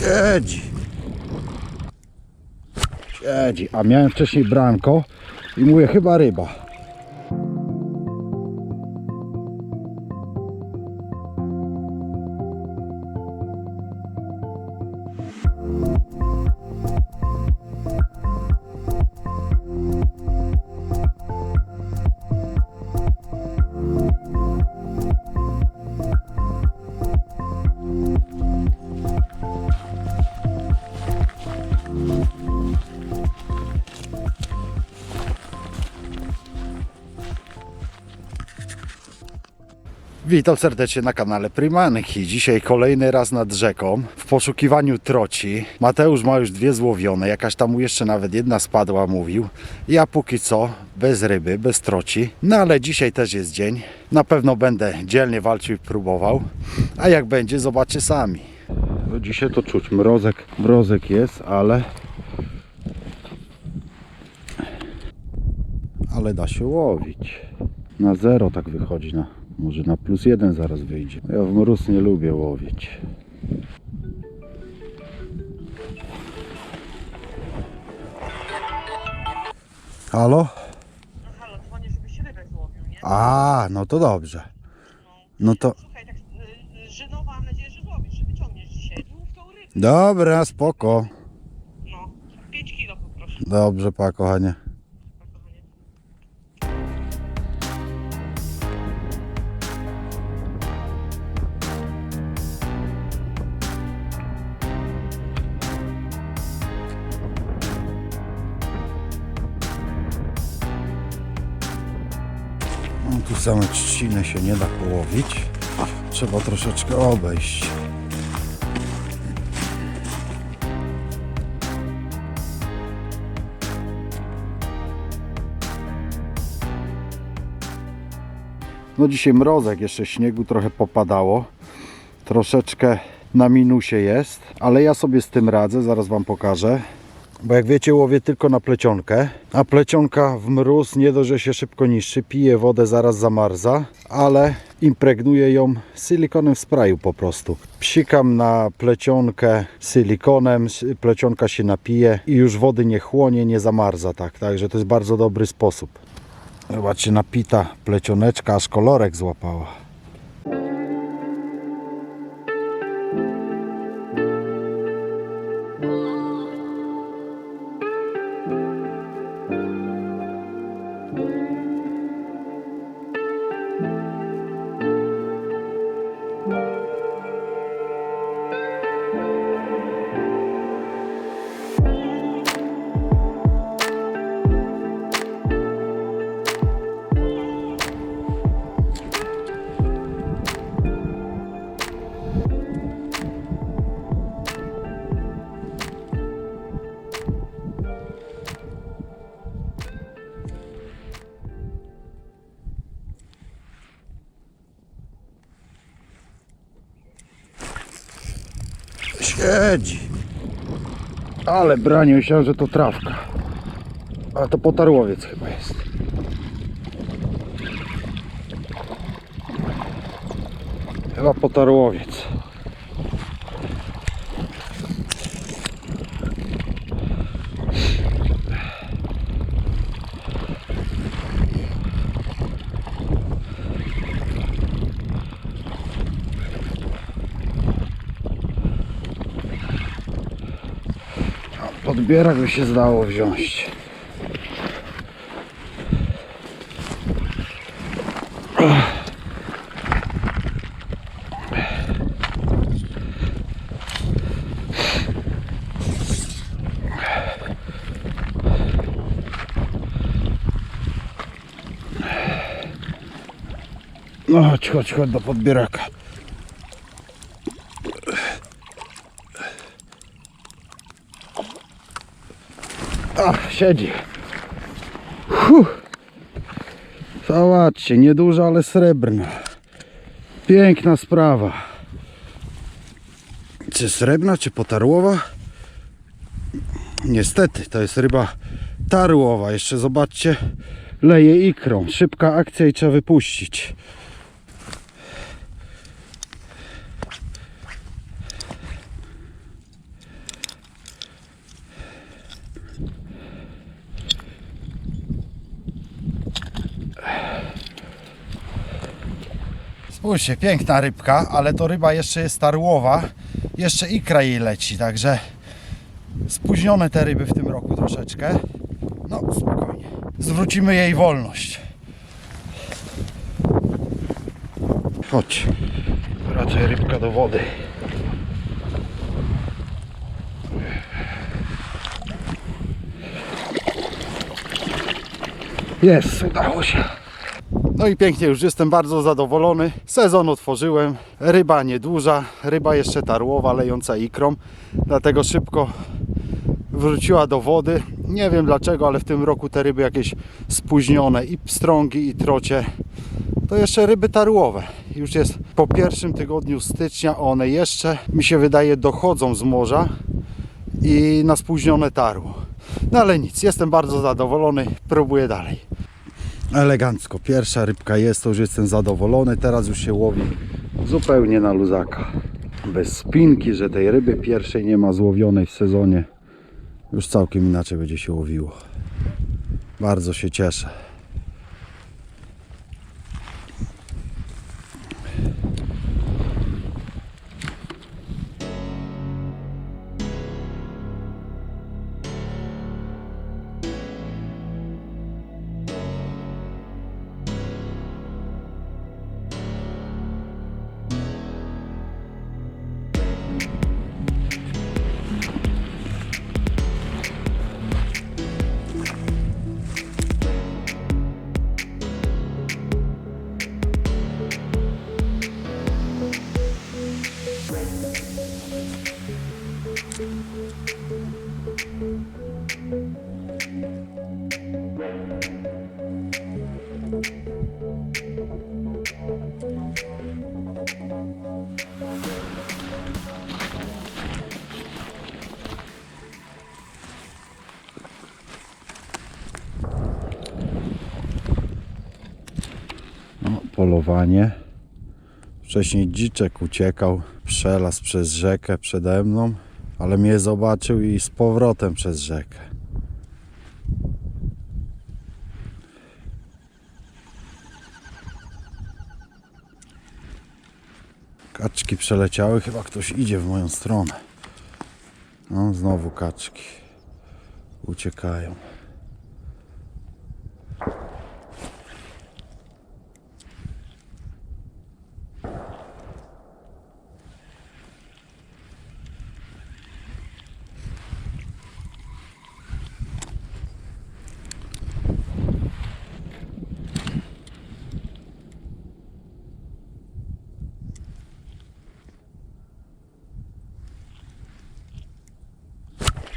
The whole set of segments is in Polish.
Siedzi. Siedzi. A miałem wcześniej branko i mówię chyba ryba. Witam serdecznie na kanale Primanki. Dzisiaj kolejny raz nad rzeką w poszukiwaniu troci. Mateusz ma już dwie złowione, jakaś tam mu jeszcze nawet jedna spadła, mówił. Ja póki co bez ryby, bez troci. No ale dzisiaj też jest dzień. Na pewno będę dzielnie walczył i próbował. A jak będzie, zobaczcie sami. No dzisiaj to czuć, mrozek, mrozek jest, ale... Ale da się łowić. Na zero tak wychodzi, na, może na plus jeden zaraz wyjdzie. Ja w mróz nie lubię łowić. Halo? No halo, dzwonię, żebyś rybę złowił, nie? A, no to dobrze. No to Słuchaj, tak y, y, mam nadzieję, że złowisz, że wyciągniesz dzisiaj. Mów tą rybę. dobra, spoko. No, 5 kilo poproszę, Dobrze, pa kochanie. Same trzciny się nie da połowić. Trzeba troszeczkę obejść. No dzisiaj mrozek, jeszcze śniegu trochę popadało. Troszeczkę na minusie jest, ale ja sobie z tym radzę, zaraz Wam pokażę. Bo jak wiecie, łowię tylko na plecionkę, a plecionka w mróz nie dość, że się szybko niszczy, pije wodę, zaraz zamarza, ale impregnuję ją silikonem w sprayu po prostu. Psikam na plecionkę silikonem, plecionka się napije i już wody nie chłonie, nie zamarza tak, także to jest bardzo dobry sposób. Zobaczcie, napita plecioneczka, aż kolorek złapała. Siedzi. Ale branie, myślałem, że to trawka. A to potarłowiec chyba jest. Chyba potarłowiec. Podbierak by się zdało wziąć. No chodź, chodź, chodź do podbieraka. A, siedzi. Fuh. Zobaczcie, nieduża, ale srebrna. Piękna sprawa. Czy srebrna, czy potarłowa? Niestety, to jest ryba tarłowa. Jeszcze zobaczcie, leje ikrą. Szybka akcja i trzeba wypuścić. Spójrzcie, piękna rybka, ale to ryba jeszcze jest tarłowa. Jeszcze ikra jej leci, także spóźnione te ryby w tym roku troszeczkę. No, spokojnie. Zwrócimy jej wolność. Chodź. Raczej rybka do wody. Jest, udało się. No i pięknie, już jestem bardzo zadowolony. Sezon otworzyłem, ryba nieduża, ryba jeszcze tarłowa, lejąca ikrą, dlatego szybko wróciła do wody. Nie wiem dlaczego, ale w tym roku te ryby jakieś spóźnione i pstrągi i trocie. To jeszcze ryby tarłowe. Już jest po pierwszym tygodniu stycznia, one jeszcze mi się wydaje dochodzą z morza i na spóźnione tarło. No ale nic, jestem bardzo zadowolony, próbuję dalej. Elegancko, pierwsza rybka jest, to już jestem zadowolony. Teraz już się łowi zupełnie na luzaka. Bez spinki, że tej ryby pierwszej nie ma złowionej w sezonie. Już całkiem inaczej będzie się łowiło. Bardzo się cieszę. Polowanie. Wcześniej dziczek uciekał, przelazł przez rzekę przede mną, ale mnie zobaczył i z powrotem przez rzekę. Kaczki przeleciały, chyba ktoś idzie w moją stronę. No, znowu kaczki. Uciekają.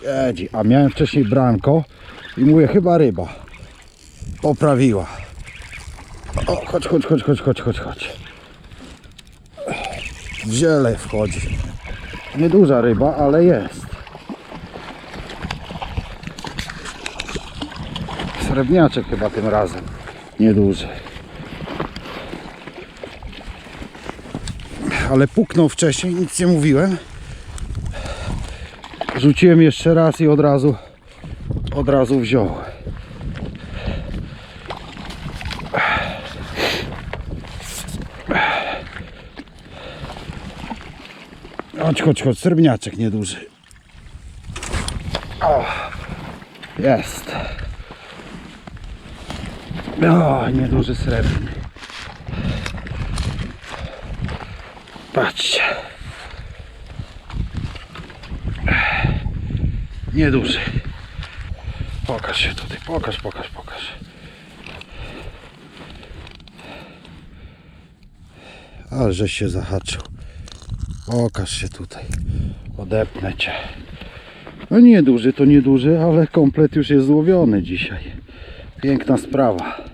Siedzi, a miałem wcześniej branko i mówię chyba ryba. Poprawiła. O, chodź, chodź, chodź, chodź, chodź, chodź, chodź. W ziele wchodzi. Nieduża ryba, ale jest. Srebrniaczek chyba tym razem. Nieduży. Ale puknął wcześniej, nic nie mówiłem. Rzuciłem jeszcze raz i od razu od razu wziął. Chodź, chodź, chodź, srebrniaczek nieduży. O, jest. O, nieduży srebrny. Patrzcie. Nieduży. Pokaż się tutaj, pokaż, pokaż, pokaż. Ale żeś się zahaczył. Pokaż się tutaj. Odepnę cię. No nieduży to nieduży, ale komplet już jest złowiony dzisiaj. Piękna sprawa.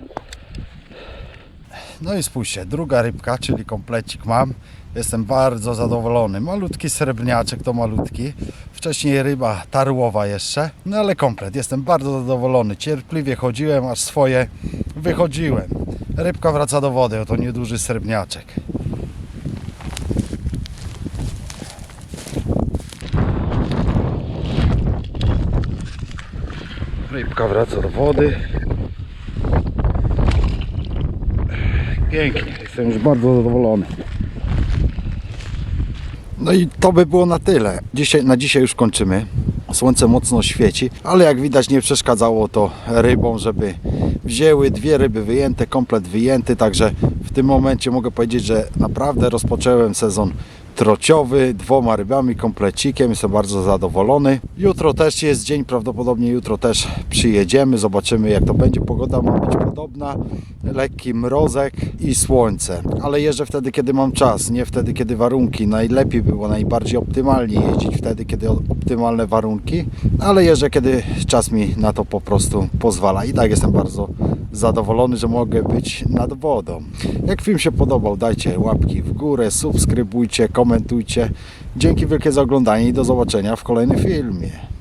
No i spójrzcie, druga rybka, czyli komplecik mam. Jestem bardzo zadowolony. Malutki srebrniaczek to malutki. Wcześniej ryba tarłowa jeszcze, no ale komplet. Jestem bardzo zadowolony. Cierpliwie chodziłem, aż swoje wychodziłem. Rybka wraca do wody, oto nieduży srebrniaczek. Rybka wraca do wody. Pięknie. Jestem już bardzo zadowolony. No i to by było na tyle. Dzisiaj, na dzisiaj już kończymy. Słońce mocno świeci, ale jak widać nie przeszkadzało to rybom, żeby wzięły dwie ryby wyjęte, komplet wyjęty, także w tym momencie mogę powiedzieć, że naprawdę rozpocząłem sezon trociowy, dwoma rybami, komplecikiem, jestem bardzo zadowolony. Jutro też jest dzień, prawdopodobnie jutro też przyjedziemy, zobaczymy jak to będzie. Pogoda ma być podobna, lekki mrozek i słońce, ale jeżdżę wtedy, kiedy mam czas, nie wtedy, kiedy warunki. Najlepiej było, najbardziej optymalnie jeździć wtedy, kiedy optymalne warunki, ale jeżdżę, kiedy czas mi na to po prostu pozwala. I tak jestem bardzo zadowolony, że mogę być nad wodą. Jak film się podobał, dajcie łapki w górę, subskrybujcie, komentujcie. Dzięki wielkie za oglądanie i do zobaczenia w kolejnym filmie.